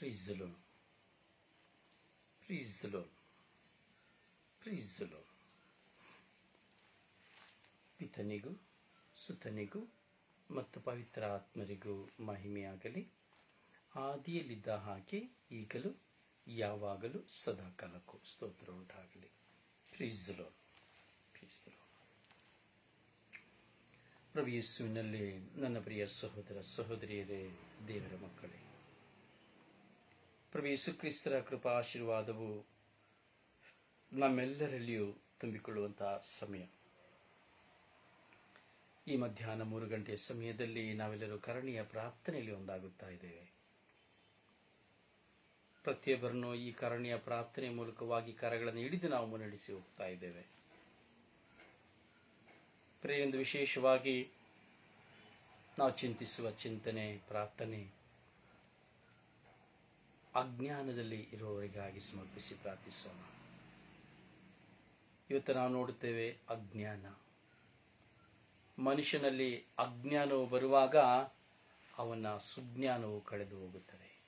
Praise the Lord. ಪಿತನಿಗೂ ಸುತನಿಗೂ ಮತ್ತು ಪವಿತ್ರ ಆತ್ಮರಿಗೂ ಮಹಿಮೆಯಾಗಲಿ ಆದಿಯಲ್ಲಿದ್ದ ಹಾಗೆ ಈಗಲೂ, ಯಾವಾಗಲೂ ಸದಾಕಾಲಕ್ಕೂ ಸ್ತೋತ್ರ ಉಂಟಾಗಲಿ ಪ್ರೀಸ್ the Lord. Praise the Lord. ಪ್ರಭು ಯೇಸುವಿನಲ್ಲಿ ನನ್ನ ಪ್ರಿಯ ಸಹೋದರ, ಸಹೋದರಿಯರೇ, ದೇವರ ಮಕ್ಕಳೇ ಪ್ರಭು ಯೇಸು ಕ್ರಿಸ್ತರ ಕೃಪಾ ಆಶೀರ್ವಾದವು ನಮ್ಮೆಲ್ಲರಲ್ಲಿಯೂ ತುಂಬಿಕೊಳ್ಳುವಂತಹ ಸಮಯ. ಈ ಮಧ್ಯಾಹ್ನ ಮೂರು ಗಂಟೆಯ ಸಮಯದಲ್ಲಿ ನಾವೆಲ್ಲರೂ ಕರಣೀಯ ಪ್ರಾರ್ಥನೆಯಲ್ಲಿ ಒಂದಾಗುತ್ತಾ ಇದ್ದೇವೆ. ಪ್ರತಿಯೊಬ್ಬರನ್ನು ಈ ಕರಣೀಯ ಪ್ರಾರ್ಥನೆ ಮೂಲಕವಾಗಿ ಕರಗಳನ್ನು ಹಿಡಿದು ನಾವು ಮುನ್ನಡೆಸಿ ಹೋಗ್ತಾ ಇದ್ದೇವೆ. ಪ್ರತಿಯೊಂದು ವಿಶೇಷವಾಗಿ ನಾವು ಚಿಂತಿಸುವ ಚಿಂತನೆ, ಪ್ರಾರ್ಥನೆ ಅಜ್ಞಾನದಲ್ಲಿ ಇರುವವರಿಗಾಗಿ ಸಮರ್ಪಿಸಿ ಪ್ರಾರ್ಥಿಸೋಣ. ಇವತ್ತು ನಾವು ನೋಡುತ್ತೇವೆ ಅಜ್ಞಾನ. ಮನುಷ್ಯನಲ್ಲಿ ಅಜ್ಞಾನವು ಬರುವಾಗ ಅವನ ಸುಜ್ಞಾನವು ಕಳೆದು ಹೋಗುತ್ತದೆ.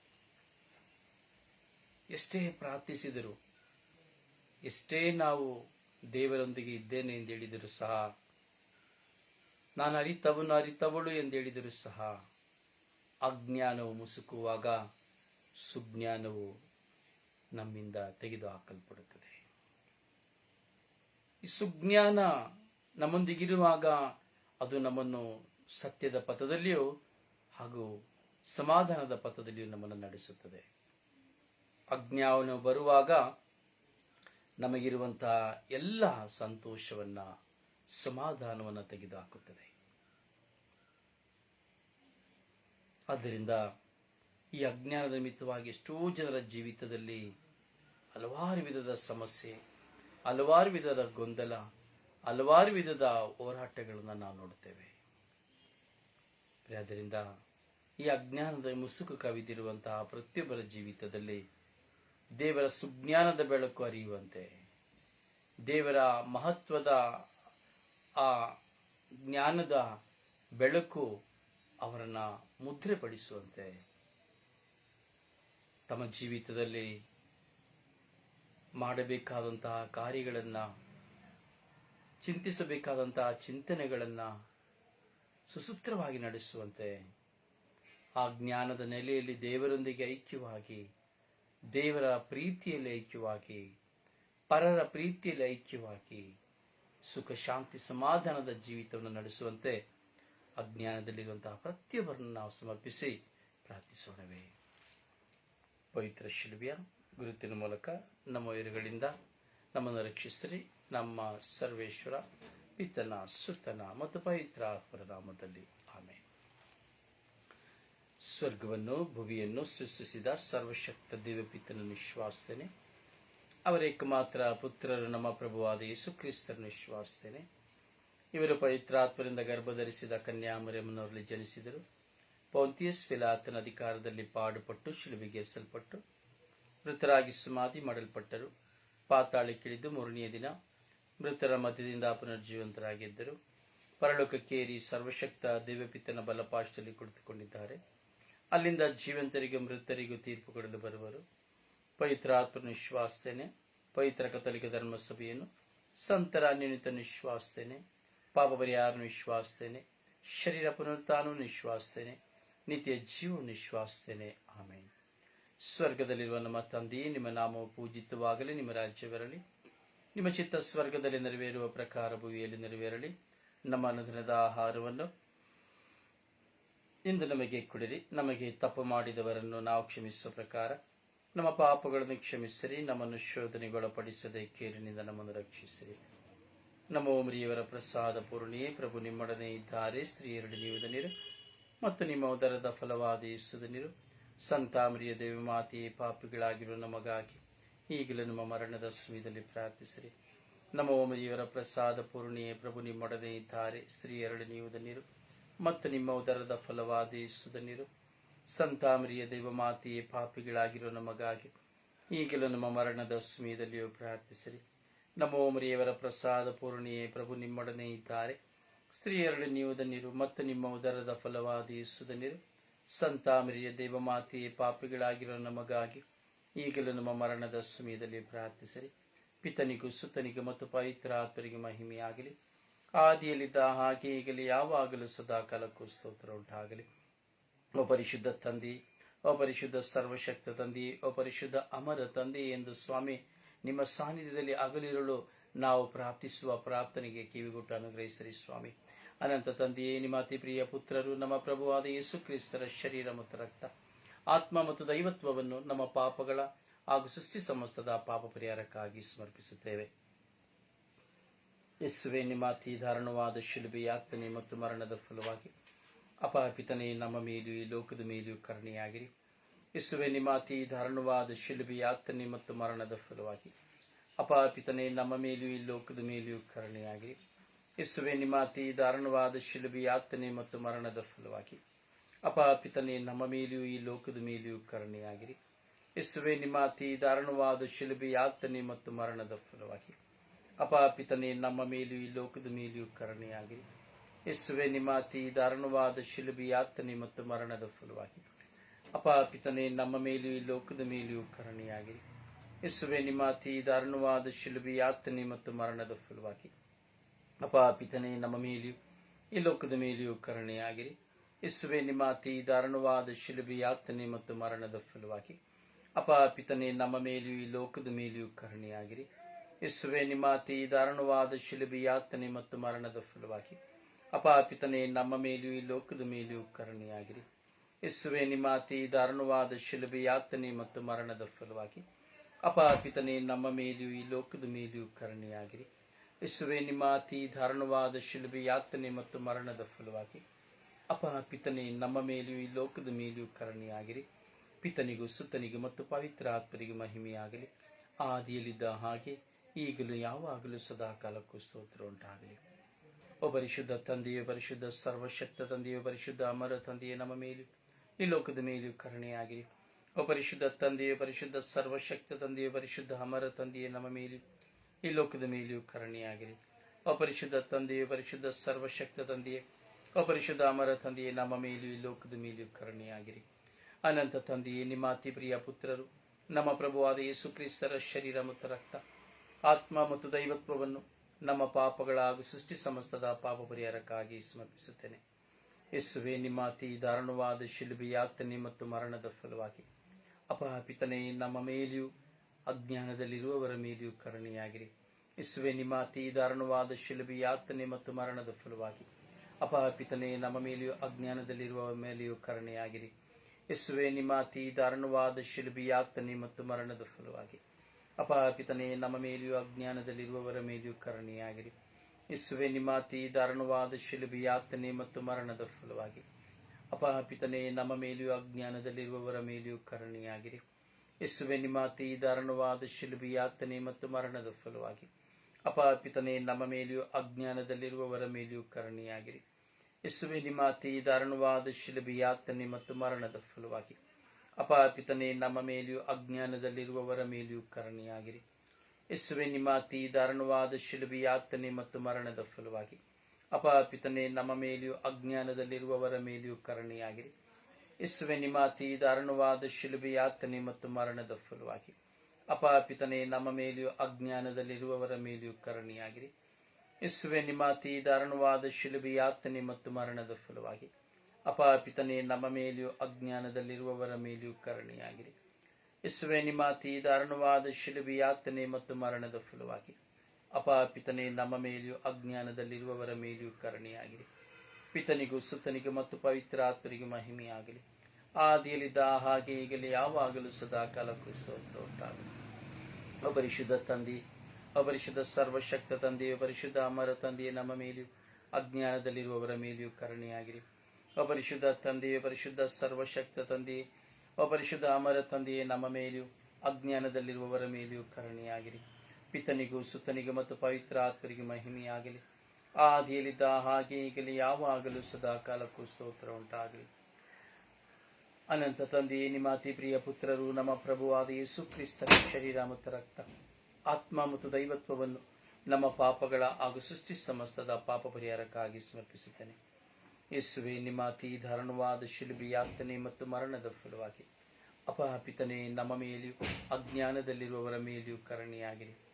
ಎಷ್ಟೇ ಪ್ರಾರ್ಥಿಸಿದರೂ, ಎಷ್ಟೇ ನಾವು ದೇವರೊಂದಿಗೆ ಇದ್ದೇನೆ ಎಂದು ಹೇಳಿದರೂ ಸಹ, ನಾನು ಅರಿತವನು ಅರಿತವಳು ಎಂದು ಹೇಳಿದರೂ ಸಹ, ಅಜ್ಞಾನವು ಮುಸುಕುವಾಗ ಸುಜ್ಞಾನವು ನಮ್ಮಿಂದ ತೆಗೆದುಹಾಕಲ್ಪಡುತ್ತದೆ. ಈ ಸುಜ್ಞಾನ ನಮ್ಮೊಂದಿಗಿರುವಾಗ ಅದು ನಮ್ಮನ್ನು ಸತ್ಯದ ಪಥದಲ್ಲಿಯೂ ಹಾಗೂ ಸಮಾಧಾನದ ಪಥದಲ್ಲಿಯೂ ನಮ್ಮನ್ನು ನಡೆಸುತ್ತದೆ. ಅಜ್ಞಾವನು ಬರುವಾಗ ನಮಗಿರುವಂತಹ ಎಲ್ಲ ಸಂತೋಷವನ್ನ, ಸಮಾಧಾನವನ್ನು ತೆಗೆದುಹಾಕುತ್ತದೆ. ಆದ್ದರಿಂದ ಈ ಅಜ್ಞಾನದ ಮಿತವಾಗಿ ಎಷ್ಟೋ ಜನರ ಜೀವಿತದಲ್ಲಿ ಹಲವಾರು ವಿಧದ ಸಮಸ್ಯೆ, ಹಲವಾರು ವಿಧದ ಗೊಂದಲ, ಹಲವಾರು ವಿಧದ ಹೋರಾಟಗಳನ್ನು ನಾವು ನೋಡುತ್ತೇವೆ ಆದ್ದರಿಂದ ಈ ಅಜ್ಞಾನದ ಮುಸುಕು ಕವಿದಿರುವಂತಹ ಪ್ರತಿಯೊಬ್ಬರ ಜೀವಿತದಲ್ಲಿ ದೇವರ ಸುಜ್ಞಾನದ ಬೆಳಕು ಅರಿಯುವಂತೆ, ದೇವರ ಮಹತ್ವದ ಆ ಜ್ಞಾನದ ಬೆಳಕು ಅವರನ್ನು ಮುದ್ರೆಪಡಿಸುವಂತೆ ತಮ್ಮ ಜೀವಿತದಲ್ಲಿ ಮಾಡಬೇಕಾದಂತಹ ಕಾರ್ಯಗಳನ್ನು, ಚಿಂತಿಸಬೇಕಾದಂತಹ ಚಿಂತನೆಗಳನ್ನು ಸುಸೂತ್ರವಾಗಿ ನಡೆಸುವಂತೆ, ಆ ಜ್ಞಾನದ ನೆಲೆಯಲ್ಲಿ ದೇವರೊಂದಿಗೆ ಐಕ್ಯವಾಗಿ, ದೇವರ ಪ್ರೀತಿಯಲ್ಲಿ ಐಕ್ಯವಾಗಿ, ಪರರ ಪ್ರೀತಿಯಲ್ಲಿ ಐಕ್ಯವಾಗಿ ಸುಖ, ಶಾಂತಿ, ಸಮಾಧಾನದ ಜೀವಿತವನ್ನು ನಡೆಸುವಂತೆ ಅಜ್ಞಾನದಲ್ಲಿರುವಂತಹ ಪ್ರತಿಯೊಬ್ಬರನ್ನು ನಾವು ಸಮರ್ಪಿಸಿ ಪ್ರಾರ್ಥಿಸೋಣವೇ. ಪವಿತ್ರ ಶಿಲ್ವಿಯ ಗುರುತಿನ ಮೂಲಕ ನಮ್ಮ ವೈರುಗಳಿಂದ ನಮ್ಮನ್ನು ರಕ್ಷಿಸಿರಿ. ನಮ್ಮ ಸರ್ವೇಶ್ವರ, ಪಿತನ, ಸುತನ ಮತ್ತು ಪವಿತ್ರ ನಾಮದಲ್ಲಿ ಆಮೆ ಸ್ವರ್ಗವನ್ನು, ಭುವಿಯನ್ನು ಸೃಷ್ಟಿಸಿದ ಸರ್ವಶಕ್ತ ದೇವಪಿತನ ವಿಶ್ವಾಸಿಸ್ತೇನೆ ಅವರ ಏಕಮಾತ್ರ ಪುತ್ರರು ನಮ್ಮ ಪ್ರಭುವಾದ ಯೇಸು ಕ್ರಿಸ್ತರನ್ನು ನಿಶ್ವಾಸನೆ. ಇವರು ಪವಿತ್ರಾತ್ಮರಿಂದ ಗರ್ಭಧರಿಸಿದ ಕನ್ಯಾಮರೆಮ್ಮನವರಲ್ಲಿ ಜನಿಸಿದರು. ಪೌಂತಿಯಸ್ ಫಿಲಾತನ ಅಧಿಕಾರದಲ್ಲಿ ಪಾಡುಪಟ್ಟು, ಶಿಲುಬೆಗೆ ಎಸಲ್ಪಟ್ಟು, ಮೃತರಾಗಿ ಸಮಾಧಿ ಮಾಡಲ್ಪಟ್ಟರು. ಪಾತಾಳಕ್ಕಿಳಿದು ಮೂರನೆಯ ದಿನ ಮೃತರ ಮಧ್ಯದಿಂದ ಪುನರ್ಜೀವಂತರಾಗಿದ್ದರು. ಪರಲೋಕಕ್ಕೇರಿ ಸರ್ವಶಕ್ತ ದೇವಪಿತನ ಬಲಪಾಶದಲ್ಲಿ ಕುಳಿತುಕೊಂಡಿದ್ದಾರೆ. ಅಲ್ಲಿಂದ ಜೀವಂತರಿಗೂ, ಮೃತರಿಗೂ ತೀರ್ಪು ಕೊಡಲು ಬರುವರು. ಪವಿತ್ರ ಆತ್ಮ ನಿಶ್ವಾಸ್ತೇನೆ ಪವಿತ್ರ ಕಥಲಿಕ ಧರ್ಮಸಭೆಯನ್ನು ಸಂತರ ಅನ್ಯನಿತ ನಿಶ್ವಾಸನೆ ಪಾಪ ಪರಿಹಾರ ವಿಶ್ವಾಸ್ತೇನೆ ಶರೀರ ಪುನರುತ್ಥಾನವನ್ನು ವಿಶ್ವಾಸ್ತೇನೆ ನಿತ್ಯ ಜೀವ ವಿಶ್ವಾಸ್ತೇನೆ ಆಮೇಲೆ ಸ್ವರ್ಗದಲ್ಲಿರುವ ನಮ್ಮ ತಂದೆಯೇ ನಿಮ್ಮ ನಾಮವು ಪೂಜಿತವಾಗಲಿ, ನಿಮ್ಮ ರಾಜ್ಯ ಬರಲಿ ನಿಮ್ಮ ಚಿತ್ತ ಸ್ವರ್ಗದಲ್ಲಿ ನೆರವೇರುವ ಪ್ರಕಾರ ಭೂಮಿಯಲ್ಲಿ ನೆರವೇರಲಿ. ನಮ್ಮ ಅನುದಿನದ ಆಹಾರವನ್ನು ಇಂದು ನಮಗೆ ಕೊಡಿರಿ. ನಮಗೆ ತಪ್ಪು ಮಾಡಿದವರನ್ನು ನಾವು ಕ್ಷಮಿಸುವ ಪ್ರಕಾರ. ನಮ್ಮ ಪಾಪಗಳನ್ನು ಕ್ಷಮಿಸಿರಿ. ನಮ್ಮನ್ನು ಶೋಧನೆಗೊಳಪಡಿಸದೆ ಕೇರಿನಿಂದ ನಮ್ಮನ್ನು ರಕ್ಷಿಸಿರಿ. ನಮ್ಮ ಓಮರಿಯವರ ಪ್ರಸಾದ ಪೂರ್ಣಿಯೇ. ಪ್ರಭು ನಿಮ್ಮೊಡನೆ ಇದ್ದಾರೆ. ಸ್ತ್ರೀಯರಡಿ ನೀವು ನೀರು ಮತ್ತು ನಿಮ್ಮ ಉದರದ ಫಲವಾದ ಯೇಸುದ ನೀರು. ಸಂತಾಮರಿಯ ದೇವಮಾತೆಯೇ ಪಾಪಿಗಳಾಗಿರುವ ನಮಗಾಗಿ ಈಗಲೂ ನಮ್ಮ ಮರಣದ ಸಮಯದಲ್ಲಿ ಪ್ರಾರ್ಥಿಸಿರಿ. ನಮ್ಮ ಓಮರಿಯವರ ಪ್ರಸಾದ ಪೂರ್ಣಿಯೇ, ಪ್ರಭು ನಿಮ್ಮೊಡನೆ ಇದ್ದಾರೆ. ಸ್ತ್ರೀಯರಡು ನೀವು ನೀರು ಮತ್ತು ನಿಮ್ಮ ಉದರದ ಫಲವಾದ ಯೇಸುದ ನೀರು. ಸಂತಾಮರಿಯ ದೇವಮಾತೆಯೇ ಪಾಪಿಗಳಾಗಿರೋ ನಮಗಾಗಿ ಈಗಲೂ ನಮ್ಮ ಮರಣದ ಸಮಯದಲ್ಲಿಯೂ ಪ್ರಾರ್ಥಿಸಿರಿ. ನಮ್ಮ ಓಮರಿಯವರ ಪ್ರಸಾದ ಪೂರ್ಣಿಯೇ, ಪ್ರಭು ನಿಮ್ಮೊಡನೆ ಇದ್ದಾರೆ. ಸ್ತ್ರೀಯರಳು ನೀವು ಧನ್ಯರು ಮತ್ತು ನಿಮ್ಮ ಉದರದ ಫಲವಾದ ಯೇಸು ಧನ್ಯರು ಸಂತಾಮರಿಯ ದೇವಮಾತೆಯೇ ಪಾಪಿಗಳಾಗಿರೋ ನಮಗಾಗಿ ಈಗಲೂ ನಮ್ಮ ಮರಣದ ಸಮಯದಲ್ಲಿ ಪ್ರಾರ್ಥಿಸಿರಿ. ಪಿತನಿಗೂ ಸುತನಿಗೂ ಮತ್ತು ಪವಿತ್ರ ಆತ್ಮರಿಗೆ ಮಹಿಮೆಯಾಗಲಿ. ಆದಿಯಲ್ಲಿದ್ದ ಹಾಗೆ ಈಗಲೇ ಯಾವಾಗಲೂ ಸದಾ ಕಾಲಕ್ಕೂ ಸ್ತೋತ್ರ ಉಂಟಾಗಲಿ. ಪರಿಶುದ್ಧ ತಂದೆ, ಓ ಪರಿಶುದ್ಧ ಸರ್ವಶಕ್ತ ತಂದಿ ಅಪರಿಶುದ್ಧ ಪರಿಶುದ್ಧ ಅಮರ ತಂದೆ ಎಂದು ಸ್ವಾಮಿ, ನಿಮ್ಮ ಸಾನ್ನಿಧ್ಯದಲ್ಲಿ ಅಗಲಿರಲು ನಾವು ಪ್ರಾರ್ಥಿಸುವ ಪ್ರಾರ್ಥನೆಗೆ ಕಿವಿಗೊಟ್ಟು ಅನುಗ್ರಹಿಸಿರಿ, ಸ್ವಾಮಿ. ಅನಂತ ತಂದೆಯೇ, ನಿಮ್ಮ ಅತಿ ಪ್ರಿಯ ಪುತ್ರರು, ನಮ್ಮ ಪ್ರಭುವಾದ ಯೇಸು ಕ್ರಿಸ್ತರ ಶರೀರ ಮತ್ತು ರಕ್ತ, ಆತ್ಮ ಮತ್ತು ದೈವತ್ವವನ್ನು ನಮ್ಮ ಪಾಪಗಳ ಹಾಗೂ ಸೃಷ್ಟಿ ಸಮಸ್ತದ ಪಾಪ ಪರಿಹಾರಕ್ಕಾಗಿ ಸಮರ್ಪಿಸುತ್ತೇವೆ. ಯೇಸುವೆ, ನಿಮ್ಮ ಅತಿ ದಾರುಣವಾದ ಶಿಲುಬೆ ಯಾತನೆ ಮತ್ತು ಮರಣದ ಫಲವಾಗಿ ಅಪಾಪಿತನೇ ನಮ್ಮ ಮೇಲೂ ಈ ಲೋಕದ ಮೇಲೂ ಕರುಣೆಯಾಗಿರಿ. ಯೇಸುವೆ, ನಿಮ್ಮ ಅತಿ ದಾರುಣವಾದ ಶಿಲುಬೆ ಯಾತನೆ ಮತ್ತು ಮರಣದ ಫಲವಾಗಿ ಅಪಾಪಿತನೇ ನಮ್ಮ ಮೇಲೂ ಈ ಲೋಕದ ಮೇಲೂ ಕರುಣೆಯಾಗಿ. ಯೇಸುವೆ, ನಿಮ್ಮ ಅತಿ ದಾರುಣವಾದ ಶಿಲುಬಿ ಯಾತನೆ ಮತ್ತು ಮರಣದ ಫಲವಾಗಿ. ಅಪಾಪಿತನೇ ನಮ್ಮ ಮೇಲೆಯೂ ಈ ಲೋಕದ ಮೇಲೆಯೂ ಕರುಣೆಯಾಗಿರಿ. ಯೇಸುವೆ, ನಿಮ್ಮ ಅತಿ ದಾರುಣವಾದ ಶಿಲುಬಿ ಯಾತನೆ ಮತ್ತು ಮರಣದ ಫಲವಾಗಿ. ಅಪಾಪಿತನೇ ನಮ್ಮ ಮೇಲೆಯೂ ಈ ಲೋಕದ ಮೇಲೆಯೂ ಕರುಣೆಯಾಗಿರಿ. ಯೇಸುವೆ, ನಿಮ್ಮ ಅತಿ ದಾರುಣವಾದ ಶಿಲುಬಿ ಯಾತನೆ ಮತ್ತು ಮರಣದ ಫಲವಾಗಿ. ಅಪಾಪಿತನೇ ನಮ್ಮ ಮೇಲೆಯೂ ಈ ಲೋಕದ ಮೇಲೆಯೂ ಕರುಣೆಯಾಗಿರಿ. ಯೇಸುವೆ ನಿಮಾತಿ ದಾರುಣವಾದ ಶಿಲುಬಿ ಮತ್ತು ಮರಣದ ಫಲವಾಗಿ. ಅಪಾಪಿತನೇ ನಮ್ಮ ಮೇಲೆಯೂ, ಈ ಲೋಕದ ಮೇಲೆಯೂ ಕರುಣೆಯಾಗಿರಿ. ಯೇಸುವೆ, ನಿಮ್ಮ ಅತಿ ದಾರುಣವಾದ ಶಿಲುಬಿ ಯಾತನೆ ಮತ್ತು ಮರಣದ ಫಲವಾಗಿ. ಅಪಾಪಿತನೇ ನಮ್ಮ ಮೇಲೆಯೂ, ಈ ಲೋಕದ ಮೇಲೆಯೂ ಕರುಣೆಯಾಗಿರಿ. ಯೇಸುವೆ ನಿಮಾತಿ ದಾರುಣವಾದ ಶಿಲುಬಿ ಮತ್ತು ಮರಣದ ಫಲವಾಗಿ. ಅಪಾಪಿತನೇ ನಮ್ಮ ಮೇಲೆಯೂ, ಈ ಲೋಕದ ಮೇಲೆಯೂ ಕರುಣೆಯಾಗಿರಿ. ಯೇಸುವೆ ನಿಮಾತಿ ದಾರುಣವಾದ ಶಿಲುಬಿ ಮತ್ತು ಮರಣದ ಫಲವಾಗಿ. ಅಪಾಪಿತನೇ ನಮ್ಮ ಮೇಲೆಯೂ ಈ ಲೋಕದ ಮೇಲೆಯೂ ಕರುಣೆಯಾಗಿರಿ ಇಸುವೆ ನಿಮ್ಮ ಅತಿ ಧಾರಣವಾದ ಶಿಲುಬೆ ಯಾತನೆ ಮತ್ತು ಮರಣದ ಫಲವಾಗಿ ಅಪಪಿತನೇ ನಮ್ಮ ಮೇಲೆಯೂ ಈ ಲೋಕದ ಮೇಲೆಯೂ ಕರುಣೆಯಾಗಿರಿ ಪಿತನಿಗೂ ಸುತ್ತನಿಗೂ ಮತ್ತು ಪವಿತ್ರ ಆತ್ಮರಿಗೂ ಮಹಿಮೆಯಾಗಲಿ. ಆದಿಯಲ್ಲಿದ್ದ ಹಾಗೆ ಈಗಲೂ ಯಾವಾಗಲೂ ಸದಾ ಕಾಲಕ್ಕೂ ಸ್ತೋತ್ರ ಉಂಟಾಗಲಿ. ಓ ಪರಿಶುದ್ಧ ತಂದೆಯು, ಪರಿಶುದ್ಧ ಸರ್ವಶಕ್ತ ತಂದೆಯು, ಪರಿಶುದ್ಧ ಅಮರ ತಂದೆಯೇ, ನಮ್ಮ ಮೇಲೂ ಈ ಲೋಕದ ಮೇಲೆಯೂ ಕರುಣೆಯಾಗಿರಿ ಪರಿಶುದ್ಧ ತಂದೆಯೇ ಪರಿಶುದ್ಧ, ಸರ್ವಶಕ್ತ ತಂದೆಯೇ ಪರಿಶುದ್ಧ, ಅಮರ ತಂದೆಯೇ ನಮ್ಮ ಮೇಲೂ, ಈ ಲೋಕದ ಮೇಲೆಯೂ ಕರುಣೆಯಾಗಿರಿ. ಓ ಪರಿಶುದ್ಧ ತಂದೆಯು ಪರಿಶುದ್ಧ, ಸರ್ವಶಕ್ತ ತಂದೆಯೇ ಓ ಪರಿಶುದ್ಧ ಅಮರ ತಂದೆಯೇ ನಮ್ಮ ಮೇಲೂ ಈ ಲೋಕದ ಮೇಲೆಯೂ ಕರುಣೆಯಾಗಿರಿ. ಅನಂತ ತಂದೆಯೇ, ನಿಮ್ಮ ಅತಿ ಪ್ರಿಯ ಪುತ್ರರು, ನಮ್ಮ ಪ್ರಭುವಾದ ಯೇಸು ಕ್ರಿಸ್ತರ ಶರೀರ ಮತ್ತು ರಕ್ತ, ಆತ್ಮ ಮತ್ತು ದೈವತ್ವವನ್ನು ನಮ್ಮ ಪಾಪಗಳ ಹಾಗೂ ಸೃಷ್ಟಿ ಸಮಸ್ತದ ಪಾಪ ಪರಿಹಾರಕ್ಕಾಗಿ ಸಮರ್ಪಿಸುತ್ತೇನೆ. ಯೇಸುವೆ, ನಿಮ್ಮ ಅತಿ ದಾರುಣವಾದ ಶಿಲುಬೆ ಯಾತನೆ ಮತ್ತು ಮರಣದ ಫಲವಾಗಿ ಅಪಪಿತನೇ ನಮ್ಮ ಮೇಲೆಯೂ, ಅಜ್ಞಾನದಲ್ಲಿರುವವರ ಮೇಲೆಯೂ ಕರುಣೆಯಾಗಿರಿ ಇಸುವೆ ನಿಮ್ಮ ಅತಿ ದಾರುಣವಾದ ಶಿಲುಬಿ ಯಾತನೆ ಮತ್ತು ಮರಣದ ಫಲವಾಗಿ. ಅಪಾಪಿತನೇ ನಮ್ಮ ಮೇಲೆಯೂ, ಅಜ್ಞಾನದಲ್ಲಿರುವವರ ಮೇಲೆಯೂ ಕರುಣೆಯಾಗಿರಿ ಇಸುವೆ ನಿಮ್ಮ ಅತಿ ದಾರುಣವಾದ ಶಿಲುಬಿ ಯಾತನೆ ಮತ್ತು ಮರಣದ ಫಲವಾಗಿ. ಅಪಾಪಿತನೇ ನಮ್ಮ ಮೇಲೆಯೂ, ಅಜ್ಞಾನದಲ್ಲಿರುವವರ ಮೇಲೆಯೂ ಕರುಣೆಯಾಗಿರಿ ಇಸುವೆ ನಿಮ್ಮ ಅತಿ ದಾರುಣವಾದ ಶಿಲುಬಿ ಯಾತನೆ ಮತ್ತು ಮರಣದ ಫಲವಾಗಿ. ಅಪಪಿತನೇ ನಮ್ಮ ಮೇಲೆಯೂ ಅಜ್ಞಾನದಲ್ಲಿರುವವರ ಮೇಲೆಯೂ ಕರುಣೆಯಾಗಿರಿ ಯೇಸುವೆ, ನಿಮ್ಮ ಅತಿ ದಾರುಣವಾದ ಶಿಲುಬಿಯಾತನೆ ಮತ್ತು ಮರಣದ ಫಲವಾಗಿ. ಅಪಪಿತನೇ ನಮ್ಮ ಮೇಲೆಯೂ ಅಜ್ಞಾನದಲ್ಲಿರುವವರ ಮೇಲೆಯೂ ಕರುಣೆಯಾಗಿರಿ ಯೇಸುವೆ, ನಿಮ್ಮ ಅತಿ ದಾರುಣವಾದ ಶಿಲುಬಿಯಾತನೆ ಮತ್ತು ಮರಣದ ಫಲವಾಗಿ. ಅಪಪಿತನೇ ನಮ್ಮ ಮೇಲೆಯೂ ಅಜ್ಞಾನದಲ್ಲಿರುವವರ ಮೇಲೆಯೂ ಕರುಣೆಯಾಗಿರಿ ಯೇಸುವೆ, ನಿಮ್ಮ ಅತಿ ದಾರುಣವಾದ ಶಿಲುಬಿಯಾತನೆ ಮತ್ತು ಮರಣದ ಫಲವಾಗಿ. ಅಪಪಿತನೇ ನಮ್ಮ ಮೇಲೆಯೂ ಅಜ್ಞಾನದಲ್ಲಿರುವವರ ಮೇಲೆಯೂ ಕರುಣೆಯಾಗಿರಿ ಇಸುವೆ ನಿಮ್ಮ ಅತಿ ದಾರುಣವಾದ ಶಿಲುಬೆ ಯಾತನೆ ಮತ್ತು ಮರಣದ ಫಲವಾಗಿ. ಅಪಪಿತನೇ ನಮ್ಮ ಮೇಲೆಯೂ ಅಜ್ಞಾನದಲ್ಲಿರುವವರ ಮೇಲೆಯೂ ಕರುಣೆಯಾಗಿರಿ ಇಸುವೆ ನಿಮ್ಮ ಅತಿ ದಾರುಣವಾದ ಶಿಲುಬೆ ಯಾತನೆ ಮತ್ತು ಮರಣದ ಫಲವಾಗಿ. ಅಪಪಿತನೇ ನಮ್ಮ ಮೇಲೆಯೂ ಅಜ್ಞಾನದಲ್ಲಿರುವವರ ಮೇಲೆಯೂ ಕರುಣೆಯಾಗಿರಿ ಇಸುವೆ ನಿಮ್ಮ ಅತಿ ದಾರುಣವಾದ ಶಿಲುಬೆ ಯಾತನೆ ಮತ್ತು ಮರಣದ ಫಲವಾಗಿ. ಅಪಪಿತನೇ ನಮ್ಮ ಮೇಲೆಯೂ ಅಜ್ಞಾನದಲ್ಲಿರುವವರ ಮೇಲೆಯೂ ಕರುಣೆಯಾಗಿರಿ ಪಿತನಿಗೂ ಸುತ್ತನಿಗೂ ಮತ್ತು ಪವಿತ್ರ ಮಹಿಮೆಯಾಗಲಿ. ಆದಿಯಲ್ಲಿದ್ದ ಹಾಗೆ ಈಗಲೇ ಯಾವಾಗಲೂ ಸದಾ ಕಾಲಕ್ಕೂ ಸ್ತೋತ್ರ ಉಂಟಾಗಲಿ. ಅಪರಿಶುದ್ಧ ತಂದೆ, ಅಪರಿಶುದ್ಧ ಸರ್ವಶಕ್ತ ತಂದೆಯು ಪರಿಶುದ್ಧ ಅಮರ ತಂದೆಯೇ ನಮ್ಮ ಮೇಲೆಯೂ ಅಜ್ಞಾನದಲ್ಲಿರುವವರ ಮೇಲೆಯೂ ಕರುಣೆಯಾಗಿರಿ ಅಪರಿಶುದ್ಧ ತಂದೆಯೇ ಪರಿಶುದ್ಧ ಸರ್ವಶಕ್ತ ತಂದೆಯೇ ಅಪರಿಶುದ್ಧ ಅಮರ ತಂದೆಯೇ ನಮ್ಮ ಮೇಲೆಯೂ ಅಜ್ಞಾನದಲ್ಲಿರುವವರ ಮೇಲೆಯೂ ಕರುಣೆಯಾಗಿರಿ ಪಿತನಿಗೂ ಸುತನಿಗೂ ಮತ್ತು ಪವಿತ್ರ ಆತ್ಮರಿಗೂ ಮಹಿಮೆಯಾಗಲಿ. ಆದಿಯಲ್ಲಿದ್ದ ಹಾಗೆ ಈಗಲೇ ಯಾವಾಗಲೂ ಸದಾ ಕಾಲಕ್ಕೂ ಸ್ತೋತ್ರ ಉಂಟಾಗಲಿ ಅನಂತ ತಂದೆಯೇ, ನಿಮ್ಮ ಅತಿ ಪ್ರಿಯ ಪುತ್ರರು, ನಮ್ಮ ಪ್ರಭುವಾದ ಯೇಸು ಕ್ರಿಸ್ತನ ಶರೀರ ಮತ್ತು ರಕ್ತ, ಆತ್ಮ ಮತ್ತು ದೈವತ್ವವನ್ನು ನಮ್ಮ ಪಾಪಗಳ ಹಾಗೂ ಸೃಷ್ಟಿ ಸಮಸ್ತದ ಪಾಪ ಪರಿಹಾರಕ್ಕಾಗಿ ಸಮರ್ಪಿಸುತ್ತೇನೆ ಯೇಸುವೆ, ನಿಮ್ಮ ಅತಿ ದಾರುಣವಾದ ಶಿಲುಬಿ ಯಾತನೆ ಮತ್ತು ಮರಣದ ಫಲವಾಗಿ. ಅಪಹಾಪಿತನೇ, ನಮ್ಮ ಮೇಲೆಯೂ ಅಜ್ಞಾನದಲ್ಲಿರುವವರ ಮೇಲೆಯೂ ಕರುಣೆಯಾಗಿರಿ.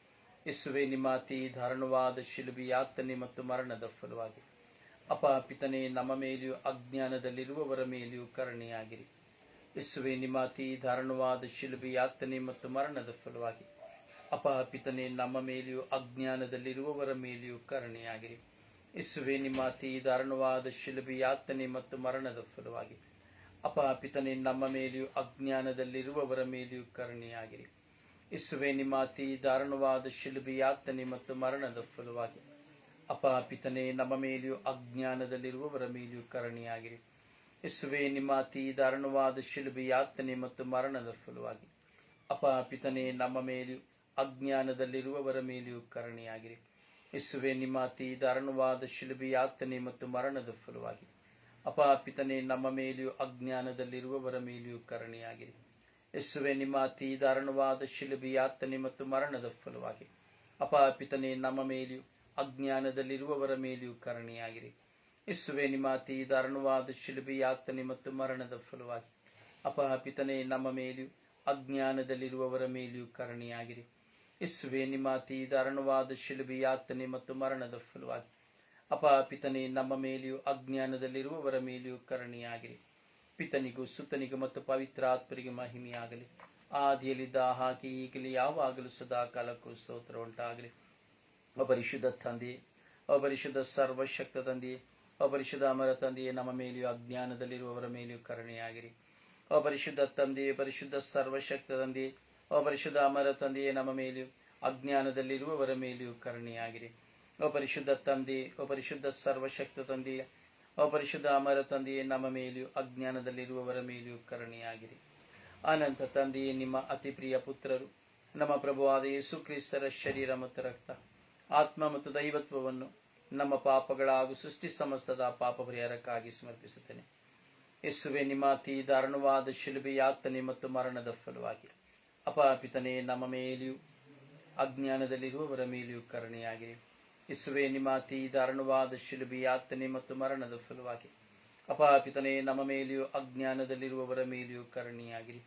ಯೇಸುವೆ ನಿಮಾತಿ ಧಾರಣವಾದ ಶಿಲುಬೆ ಯಾತನೆ ಮತ್ತು ಮರಣದ ಫಲವಾಗಿ. ಅಪಪಿತನೆ ನಮ್ಮ ಮೇಲೆಯೂ ಅಜ್ಞಾನದಲ್ಲಿರುವವರ ಮೇಲೆಯೂ ಕರುಣೆಯಾಗಿರಿ. ಯೇಸುವೆ ನಿಮಾತಿ ಧಾರಣವಾದ ಶಿಲುಬೆ ಯಾತನೆ ಮತ್ತು ಮರಣದ ಫಲವಾಗಿ. ಅಪಪಿತನೆ ನಮ್ಮ ಮೇಲೆಯೂ ಅಜ್ಞಾನದಲ್ಲಿರುವವರ ಮೇಲೆಯೂ ಕರುಣೆಯಾಗಿರಿ. ಯೇಸುವೆ ನಿಮಾತಿ ಧಾರಣವಾದ ಶಿಲುಬೆ ಯಾತನೆ ಮತ್ತು ಮರಣದ ಫಲವಾಗಿ. ಅಪಪಿತನೆ ನಮ್ಮ ಮೇಲೆಯೂ ಅಜ್ಞಾನದಲ್ಲಿರುವವರ ಮೇಲೆಯೂ ಕರುಣೆಯಾಗಿರಿ. ಯೇಸುವೆ ನಿಮಾತಿ ಅತಿ ದಾರುಣವಾದ ಮತ್ತು ಮರಣದ ಫಲವಾಗಿ. ಅಪಾಪಿತನೆ ನಮ್ಮ ಮೇಲೆಯೂ ಅಜ್ಞಾನದಲ್ಲಿರುವವರ ಮೇಲೆಯೂ ಕರಣಿಯಾಗಿರಿ. ಇಸುವೆ ನಿಮಾತಿ ಅತಿ ದಾರುಣವಾದ ಶಿಲುಬೆ ಯಾತನೆ ಮತ್ತು ಮರಣದ ಫಲವಾಗಿ. ಅಪಾಪಿತನೆ ನಮ್ಮ ಮೇಲೆಯೂ ಅಜ್ಞಾನದಲ್ಲಿರುವವರ ಮೇಲೆಯೂ ಕರಣಿಯಾಗಿರಿ. ಇಸುವೆ ನಿಮಾತಿ ಅತಿ ದಾರುಣವಾದ ಮತ್ತು ಮರಣದ ಫಲವಾಗಿ. ಅಪಾಪಿತನೆ ನಮ್ಮ ಮೇಲೆಯೂ ಅಜ್ಞಾನದಲ್ಲಿರುವವರ ಮೇಲೆಯೂ ಕರುಣೆಯಾಗಿರಿ. ಯೇಸುವೆ, ನಿಮ್ಮ ಅತಿ ದಾರುಣವಾದ ಶಿಲುಬಿ ಯಾತನೆ ಮತ್ತು ಮರಣದ ಫಲವಾಗಿ. ಅಪಾಪಿತನೇ, ನಮ್ಮ ಮೇಲೆಯೂ, ಅಜ್ಞಾನದಲ್ಲಿರುವವರ ಮೇಲೆಯೂ ಕರಣಿಯಾಗಿರಿ. ಯೇಸುವೆ, ನಿಮ್ಮ ಅತಿ ದಾರುಣವಾದ ಶಿಲುಬಿ ಯಾತನೆ ಮತ್ತು ಮರಣದ ಫಲವಾಗಿ. ಅಪಾಪಿತನೇ, ನಮ್ಮ ಮೇಲೆಯೂ, ಅಜ್ಞಾನದಲ್ಲಿರುವವರ ಮೇಲೆಯೂ ಕರಣಿಯಾಗಿರಿ. ಯೇಸುವೆ, ನಿಮ್ಮ ಅತಿ ದಾರುಣವಾದ ಶಿಲುಬಿ ಯಾತನೆ ಮತ್ತು ಮರಣದ ಫಲವಾಗಿ. ಅಪಾಪಿತನೇ, ನಮ್ಮ ಮೇಲೆಯೂ, ಅಜ್ಞಾನದಲ್ಲಿರುವವರ ಮೇಲೆಯೂ ಕರುಣೆಯಾಗಿರಿ. ಪಿತನಿಗೂ ಸುತನಿಗೂ ಮತ್ತು ಪವಿತ್ರ ಆತ್ಮರಿಗೆ ಮಹಿಮೆಯಾಗಲಿ ಆದಿಯಲ್ಲಿದ್ದ ಹಾಗೆ ಈಗಲೇ ಯಾವಾಗಲೂ ಸದಾ ಕಾಲಕ್ಕೂ ಸ್ತೋತ್ರ ಉಂಟಾಗಲಿ. ಅಪರಿಶುದ್ಧ ತಂದೆ ಅಪರಿಶುದ್ಧ ಸರ್ವಶಕ್ತ ತಂದೆ ಅಪರಿಶುದ್ಧ ಅಮರ ತಂದೆಯೇ ನಮ್ಮ ಮೇಲೆಯೂ ಅಜ್ಞಾನದಲ್ಲಿರುವವರ ಮೇಲೆಯೂ ಕರುಣೆಯಾಗಿರಿ. ಅಪರಿಶುದ್ಧ ತಂದೆಯೇ ಪರಿಶುದ್ಧ ಸರ್ವಶಕ್ತ ತಂದೆ ಅಪರಿಶುದ್ಧ ಅಮರ ತಂದೆಯೇ ನಮ್ಮ ಮೇಲೆಯೂ ಅಜ್ಞಾನದಲ್ಲಿರುವವರ ಮೇಲೆಯೂ ಕರುಣೆಯಾಗಿರಿ. ಅಪರಿಶುದ್ಧ ತಂದೆ ಅಪರಿಶುದ್ಧ ಸರ್ವಶಕ್ತ ತಂದೆಯೇ ಅಪರಿಶುದ್ಧ ಅಮರ ತಂದೆಯೇ ನಮ್ಮ ಮೇಲೆಯೂ, ಅಜ್ಞಾನದಲ್ಲಿರುವವರ ಮೇಲೆಯೂ ಕರುಣೆಯಾಗಿರಿ ಅನಂತ ತಂದೆಯೇ ನಿಮ್ಮ ಅತಿ ಪ್ರಿಯ ಪುತ್ರರು. ನಮ್ಮ ಪ್ರಭುವಾದ ಯೇಸು ಕ್ರಿಸ್ತರ ಶರೀರ ಮತ್ತು ರಕ್ತ, ಆತ್ಮ ಮತ್ತು ದೈವತ್ವವನ್ನು ನಮ್ಮ ಪಾಪಗಳ ಹಾಗೂ ಸೃಷ್ಟಿ ಸಮಸ್ತದ ಪಾಪ ಪರಿಹಾರಕ್ಕಾಗಿ ಸಮರ್ಪಿಸುತ್ತೇನೆ. ಯೇಸುವೆ, ನಿಮ್ಮ ಅತಿ ದಾರುಣವಾದ ಶಿಲುಬೆ ಯಾತನೆ ಮತ್ತು ಮರಣದ ಫಲವಾಗಿ. ಅಪಾಪಿತನೇ ನಮ್ಮ ಮೇಲೆಯೂ, ಅಜ್ಞಾನದಲ್ಲಿರುವವರ ಮೇಲೆಯೂ ಕರುಣೆಯಾಗಿರಿ ಯೇಸುವೆ ನಿಮಾತಿ ಅತಿ ದಾರುಣವಾದ ಶಿಲುಬಿ ಯಾತನೆ ಮತ್ತು ಮರಣದ ಫಲವಾಗಿ. ಅಪಾಪಿತನೇ, ನಮ್ಮ ಮೇಲೆಯೂ ಅಜ್ಞಾನದಲ್ಲಿರುವವರ ಮೇಲೆಯೂ ಕರುಣಿಯಾಗಿರಿ.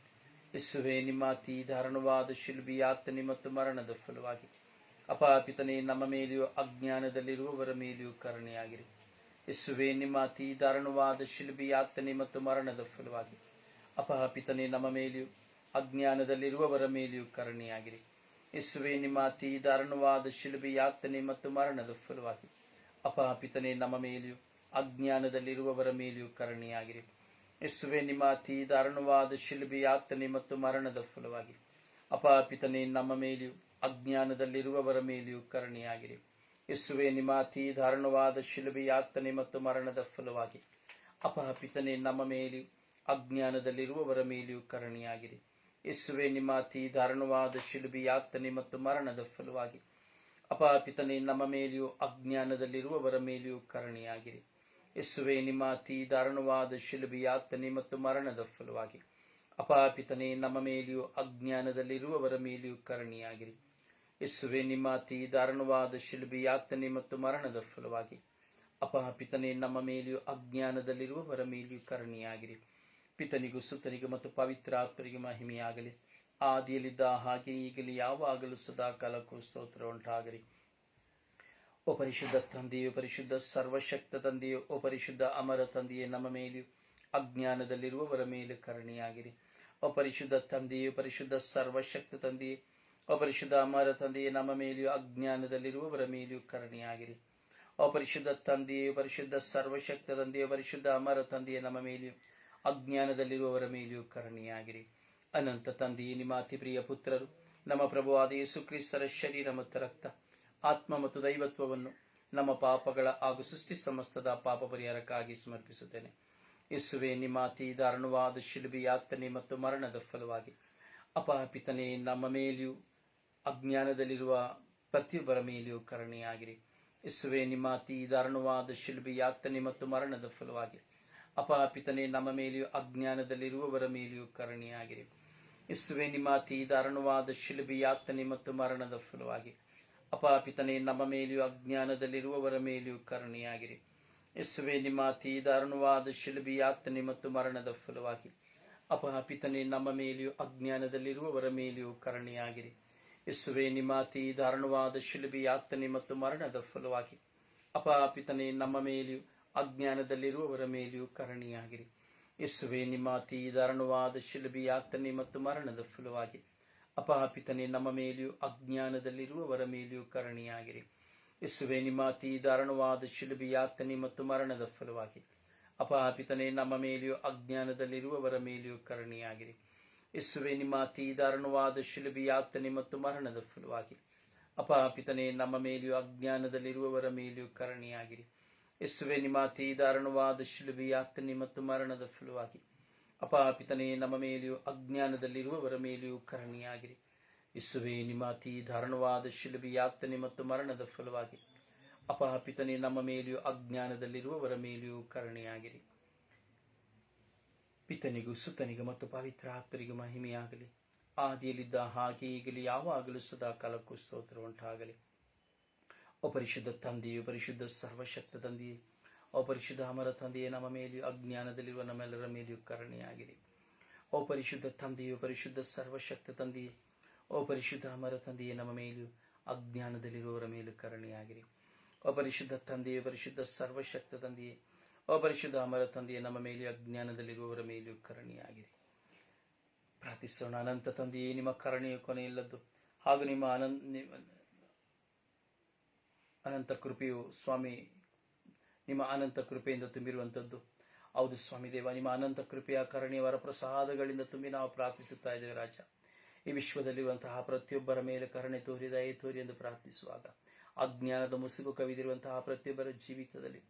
ಇಸುವೆ ನಿಮಾತಿ ಅತಿ ದಾರುಣವಾದ ಶಿಲುಬಿ ಯಾತನೆ ಮತ್ತು ಮರಣದ ಫಲವಾಗಿ. ಅಪಾಪಿತನೇ, ನಮ್ಮ ಮೇಲೆಯೂ ಅಜ್ಞಾನದಲ್ಲಿರುವವರ ಮೇಲೆಯೂ ಕರುಣೆಯಾಗಿರಿ. ಇಸುವೆ ನಿಮಾತಿ ದಾರುಣವಾದ ಶಿಲುಬಿ ಯಾತನೆ ಮತ್ತು ಮರಣದ ಫಲವಾಗಿ. ಅಪಾಪಿತನೇ, ನಮ್ಮ ಮೇಲೆಯೂ ಅಜ್ಞಾನದಲ್ಲಿರುವವರ ಮೇಲೆಯೂ ಕರುಣೆಯಾಗಿರಿ. ಯೇಸುವೆ, ನಿಮ್ಮ ಅತಿ ದಾರುಣವಾದ ಶಿಲುಬೆ ಯಾತನೆ ಮತ್ತು ಮರಣದ ಫಲವಾಗಿ. ಅಪಾಪಿತನೆ ನಮ್ಮ ಮೇಲೆಯೂ, ಅಜ್ಞಾನದಲ್ಲಿರುವವರ ಮೇಲೆಯೂ ಕರಣಿಯಾಗಿರಿ. ಯೇಸುವೆ, ನಿಮ್ಮ ಅತಿ ದಾರುಣವಾದ ಶಿಲುಬೆ ಯಾತನೆ ಮತ್ತು ಮರಣದ ಫಲವಾಗಿ. ಅಪಾಪಿತನೆ ನಮ್ಮ ಮೇಲೆಯೂ, ಅಜ್ಞಾನದಲ್ಲಿರುವವರ ಮೇಲೆಯೂ ಕರಣಿಯಾಗಿರಿ. ಯೇಸುವೆ, ನಿಮ್ಮ ಅತಿ ದಾರುಣವಾದ ಶಿಲುಬೆ ಯಾತನೆ ಮತ್ತು ಮರಣದ ಫಲವಾಗಿ. ಅಪಹಪಿತನೆ ನಮ್ಮ ಮೇಲೆಯೂ, ಅಜ್ಞಾನದಲ್ಲಿರುವವರ ಮೇಲೆಯೂ ಕರುಣೆಯಾಗಿರಿ. ಯೇಸುವೆ, ನಿಮ್ಮ ಅತಿ ದಾರುಣವಾದ ಶಿಲುಬಿ ಯಾತನೆ ಮತ್ತು ಮರಣದ ಫಲವಾಗಿ. ಅಪಾಪಿತನೆ ನಮ್ಮ ಮೇಲೆಯೂ ಅಜ್ಞಾನದಲ್ಲಿರುವವರ ಮೇಲೆಯೂ ಕರಣಿಯಾಗಿರಿ ಯೇಸುವೆ, ನಿಮ್ಮ ಅತಿ ದಾರುಣವಾದ ಶಿಲುಬಿ ಯಾತನೆ ಮತ್ತು ಮರಣದ ಫಲವಾಗಿ. ಅಪಾಪಿತನೆ ನಮ್ಮ ಮೇಲೆಯೂ ಅಜ್ಞಾನದಲ್ಲಿರುವವರ ಮೇಲೆಯೂ ಕರಣಿಯಾಗಿರಿ ಯೇಸುವೆ, ನಿಮ್ಮ ಅತಿ ದಾರುಣವಾದ ಶಿಲುಬಿ ಯಾತನೆ ಮತ್ತು ಮರಣದ ಫಲವಾಗಿ. ಅಪಾಪಿತನೆ ನಮ್ಮ ಮೇಲೆಯೂ ಅಜ್ಞಾನದಲ್ಲಿರುವವರ ಮೇಲೆಯೂ ಕರುಣೆಯಾಗಿರಿ ಪಿತನಿಗೂ ಸುತನಿಗೂ ಮತ್ತು ಪವಿತ್ರ ಆತ್ಮರಿಗೆ ಮಹಿಮೆಯಾಗಲಿ. ಆದಿಯಲ್ಲಿದ್ದ ಹಾಗೆ ಈಗಲಿ ಯಾವಾಗಲೂ ಸದಾ ಕಾಲಕ್ಕೂ ಸ್ತೋತ್ರ ಉಂಟಾಗಲಿ. ಓ ತಂದೆಯು, ಪರಿಶುದ್ಧ ಸರ್ವಶಕ್ತ ತಂದೆಯು, ಓ ಪರಿಶುದ್ಧ ಅಮರ ತಂದೆಯೇ, ನಮ್ಮ ಮೇಲೆಯೂ ಅಜ್ಞಾನದಲ್ಲಿರುವವರ ಮೇಲೆ ಕರುಣೆಯಾಗಿರಿ. ಓ ತಂದೆಯು, ಪರಿಶುದ್ಧ ಸರ್ವಶಕ್ತ ತಂದೆಯೇ, ಓ ಅಮರ ತಂದೆಯೇ, ನಮ್ಮ ಮೇಲೆಯೂ ಅಜ್ಞಾನದಲ್ಲಿರುವವರ ಮೇಲೆಯೂ ಕರುಣೆಯಾಗಿರಿ. ಓ ಪರಿಶುದ್ಧ ತಂದೆಯು, ಪರಿಶುದ್ಧ ಸರ್ವಶಕ್ತ ತಂದೆಯು, ಪರಿಶುದ್ಧ ಅಮರ ತಂದೆಯೇ, ನಮ್ಮ ಮೇಲೆಯೂ ಅಜ್ಞಾನದಲ್ಲಿರುವವರ ಮೇಲೆಯೂ ಕರುಣೆಯಾಗಿರಿ. ಅನಂತ ತಂದೆಯೇ, ನಿಮ್ಮ ಅತಿ ಪ್ರಿಯ ಪುತ್ರರು, ನಮ್ಮ ಪ್ರಭುವಾದ ಯೇಸು ಕ್ರಿಸ್ತರ ಶರೀರ ಮತ್ತು ರಕ್ತ, ಆತ್ಮ ಮತ್ತು ದೈವತ್ವವನ್ನು ನಮ್ಮ ಪಾಪಗಳ ಹಾಗೂ ಸೃಷ್ಟಿ ಸಮಸ್ತದ ಪಾಪ ಪರಿಹಾರಕ್ಕಾಗಿ ಸಮರ್ಪಿಸುತ್ತೇನೆ. ಯೇಸುವೆ, ನಿಮ್ಮ ಅತಿ ದಾರುಣವಾದ ಶಿಲುಬಿ ಯಾತನೆ ಮತ್ತು ಮರಣದ ಫಲವಾಗಿ. ಅಪಹಪಿತನೆ ನಮ್ಮ ಮೇಲೆಯೂ, ಅಜ್ಞಾನದಲ್ಲಿರುವ ಪ್ರತಿಯೊಬ್ಬರ ಮೇಲೆಯೂ ಕರುಣೆಯಾಗಿರಿ. ಯೇಸುವೆ, ನಿಮ್ಮ ಅತಿ ದಾರುಣವಾದ ಶಿಲುಬಿ ಯಾತನೆ ಮತ್ತು ಮರಣದ ಫಲವಾಗಿ. ಅಪಹಪಿತನೆ ನಮ್ಮ ಮೇಲೆಯೂ ಅಜ್ಞಾನದಲ್ಲಿರುವವರ ಮೇಲೆಯೂ ಕರುಣೆಯಾಗಿರಿ ಇಸುವೆ ನಿಮ್ಮ ಅತಿ ದಾರುಣವಾದ ಶಿಲುಬಿ ಯಾತನೆ ಮತ್ತು ಮರಣದ ಫಲವಾಗಿ. ಅಪಾಪಿತನೇ ನಮ್ಮ ಮೇಲೆಯೂ ಅಜ್ಞಾನದಲ್ಲಿರುವವರ ಮೇಲೆಯೂ ಕರುಣೆಯಾಗಿರಿ ಇಸುವೆ ನಿಮ್ಮ ಅತಿ ದಾರುಣವಾದ ಶಿಲುಬಿ ಯಾತನೆ ಮತ್ತು ಮರಣದ ಫಲವಾಗಿ. ಅಪಾಪಿತನೇ ನಮ್ಮ ಮೇಲೆಯೂ ಅಜ್ಞಾನದಲ್ಲಿರುವವರ ಮೇಲೆಯೂ ಕರುಣೆಯಾಗಿರಿ ಇಸುವೆ ನಿಮ್ಮ ಅತಿ ದಾರುಣವಾದ ಶಿಲುಬಿ ಯಾತನೆ ಮತ್ತು ಮರಣದ ಫಲವಾಗಿ. ಅಪಾಪಿತನೇ ನಮ್ಮ ಮೇಲೆಯೂ ಅಜ್ಞಾನದಲ್ಲಿರುವವರ ಮೇಲೆಯೂ ಕರಣಿಯಾಗಿರಿ ಯೇಸುವೆ, ನಿಮ್ಮ ಅತಿ ದಾರುಣವಾದ ಶಿಲುಬಿ ಯಾತನೆ ಮತ್ತು ಮರಣದ ಫಲವಾಗಿ ಅಪಹಾಪಿತನೆ ನಮ್ಮ ಮೇಲೆಯೂ ಅಜ್ಞಾನದಲ್ಲಿರುವವರ ಮೇಲೆಯೂ ಕರಣಿಯಾಗಿರಿ ಯೇಸುವೆ, ನಿಮ್ಮ ಅತಿ ದಾರುಣವಾದ ಶಿಲುಬಿ ಯಾತನೆ ಮತ್ತು ಮರಣದ ಫಲವಾಗಿ ಅಪಹಾಪಿತನೆ ನಮ್ಮ ಮೇಲೆಯೂ ಅಜ್ಞಾನದಲ್ಲಿರುವವರ ಮೇಲೆಯೂ ಕರಣಿಯಾಗಿರಿ ಯೇಸುವೆ, ನಿಮ್ಮ ಅತಿ ದಾರುಣವಾದ ಶಿಲುಬಿ ಯಾತನೆ ಮತ್ತು ಮರಣದ ಫಲವಾಗಿ ಅಪಹಾಪಿತನೆ ನಮ್ಮ ಮೇಲೆಯೂ ಅಜ್ಞಾನದಲ್ಲಿರುವವರ ಮೇಲೆಯೂ ಕರುಣೆಯಾಗಿರಿ ಯೇಸುವೆ, ನಿಮ್ಮ ಅತಿ ದಾರುಣವಾದ ಶಿಲುಬಿ ಯಾತನೆ ಮತ್ತು ಮರಣದ ಫಲವಾಗಿ. ಅಪಾಪಿತನೇ ನಮ್ಮ ಮೇಲೆಯೂ ಅಜ್ಞಾನದಲ್ಲಿರುವವರ ಮೇಲೆಯೂ ಕರಣಿಯಾಗಿರಿ. ಯೇಸುವೆ, ನಿಮ್ಮ ಅತಿ ದಾರುಣವಾದ ಶಿಲುಬಿ ಯಾತನೆ ಮತ್ತು ಮರಣದ ಫಲವಾಗಿ. ಅಪಾಪಿತನೇ ನಮ್ಮ ಮೇಲೆಯೂ ಅಜ್ಞಾನದಲ್ಲಿರುವವರ ಮೇಲೆಯೂ ಕರಣಿಯಾಗಿರಿ. ಪಿತನಿಗೂ, ಸುತನಿಗೂ ಮತ್ತು ಪವಿತ್ರ ಆತ್ಮರಿಗೂ ಮಹಿಮೆಯಾಗಲಿ. ಆದಿಯಲ್ಲಿದ್ದ ಹಾಗೆ ಈಗಲಿ, ಯಾವಾಗಲೂ ಸದಾ ಕಾಲಕ್ಕೂ ಸ್ತೋತ್ರ ಉಂಟಾಗಲಿ ಓ ಪರಿಶುದ್ಧ ತಂದೆಯು, ಪರಿಶುದ್ಧ ಸರ್ವಶಕ್ತ ತಂದೆಯೇ, ಅಪರಿಶುದ್ಧ ಪರಿಶುದ್ಧ ಅಮರ ತಂದೆಯೇ, ನಮ್ಮ ಮೇಲೆಯೂ ಅಜ್ಞಾನದಲ್ಲಿರುವ ನಮ್ಮೆಲ್ಲರ ಮೇಲೆಯೂ ಕರುಣೆಯಾಗಿದೆ. ಅಪರಿಶುದ್ಧ ಪರಿಶುದ್ಧ ತಂದೆಯು, ಪರಿಶುದ್ಧ ಸರ್ವಶಕ್ತ ತಂದೆಯೇ, ಅಪರಿಶುದ್ಧ ಪರಿಶುದ್ಧ ಅಮರ ತಂದೆಯೇ, ನಮ್ಮ ಮೇಲೆಯೂ ಅಜ್ಞಾನದಲ್ಲಿರುವವರ ಮೇಲೂ ಕರುಣೆಯಾಗಿರಿ ಅಪರಿಶುದ್ಧ ಪರಿಶುದ್ಧ ತಂದೆಯು, ಪರಿಶುದ್ಧ ಸರ್ವಶಕ್ತ ತಂದೆಯೇ, ಅಪರಿಶುದ್ಧ ಪರಿಶುದ್ಧ ಅಮರ ತಂದೆಯೇ, ನಮ್ಮ ಮೇಲೆಯೂ ಅಜ್ಞಾನದಲ್ಲಿರುವವರ ಮೇಲೆಯೂ ಕರುಣೆಯಾಗಿರಿ ಪ್ರಾರ್ಥಿಸೋಣ. ಅನಂತ ತಂದೆಯೇ, ನಿಮ್ಮ ಕರುಣೆಯು ಕೊನೆಯಿಲ್ಲದ್ದು ಹಾಗೂ ನಿಮ್ಮ ಅನಂತ ಅನಂತ ಕೃಪೆಯು ಸ್ವಾಮಿ, ನಿಮ್ಮ ಅನಂತ ಕೃಪೆಯಿಂದ ತುಂಬಿರುವಂಥದ್ದು. ಹೌದು ಸ್ವಾಮಿ ದೇವ, ನಿಮ್ಮ ಅನಂತ ಕೃಪೆಯ ಕರಣೀಯವರ ಪ್ರಸಾದಗಳಿಂದ ತುಂಬಿ ನಾವು ಪ್ರಾರ್ಥಿಸುತ್ತಾ ಇದ್ದೇವೆ ರಾಜ. ಈ ವಿಶ್ವದಲ್ಲಿರುವಂತಹ ಪ್ರತಿಯೊಬ್ಬರ ಮೇಲೆ ಕರುಣೆ ತೋರಿ, ದಯೆ ತೋರಿ ಎಂದು ಪ್ರಾರ್ಥಿಸುವಾಗ, ಅಜ್ಞಾನದ ಮುಸುಗು ಕವಿದಿರುವಂತಹ ಪ್ರತಿಯೊಬ್ಬರ ಜೀವಿತದಲ್ಲಿ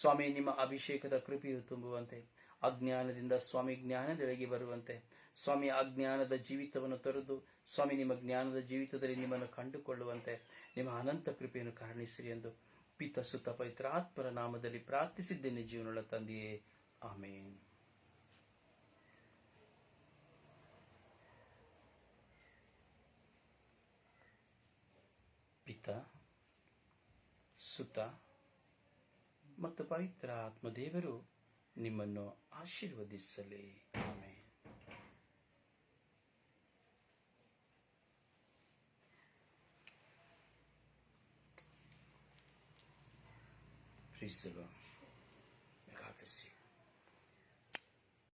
ಸ್ವಾಮಿ, ನಿಮ್ಮ ಅಭಿಷೇಕದ ಕೃಪೆಯು ತುಂಬುವಂತೆ, ಅಜ್ಞಾನದಿಂದ ಸ್ವಾಮಿ ಜ್ಞಾನದೆಡೆಗೆ ಬರುವಂತೆ ಸ್ವಾಮಿ ಅಜ್ಞಾನದ ಜೀವಿತವನ್ನು ತೊರೆದು, ಸ್ವಾಮಿ ನಿಮ್ಮ ಜ್ಞಾನದ ಜೀವಿತದಲ್ಲಿ ನಿಮ್ಮನ್ನು ಕಂಡುಕೊಳ್ಳುವಂತೆ ನಿಮ್ಮ ಅನಂತ ಕೃಪೆಯನ್ನು ಕಾರಣಿಸಿರಿ ಎಂದು ಪಿತ ಸುತ ಪವಿತ್ರಾತ್ಮರ ನಾಮದಲ್ಲಿ ಪ್ರಾರ್ಥಿಸಿದ್ದೇನೆ ಜೀವನಗಳ ತಂದೆಯೇ. ಆಮೇನ್. ಪಿತ, ಸುತ ಮತ್ತು ಪವಿತ್ರ ಆತ್ಮದೇವರು ನಿಮ್ಮನ್ನು ಆಶೀರ್ವದಿಸಲಿ. ಆಮೇನ್. peaceable. May God bless you.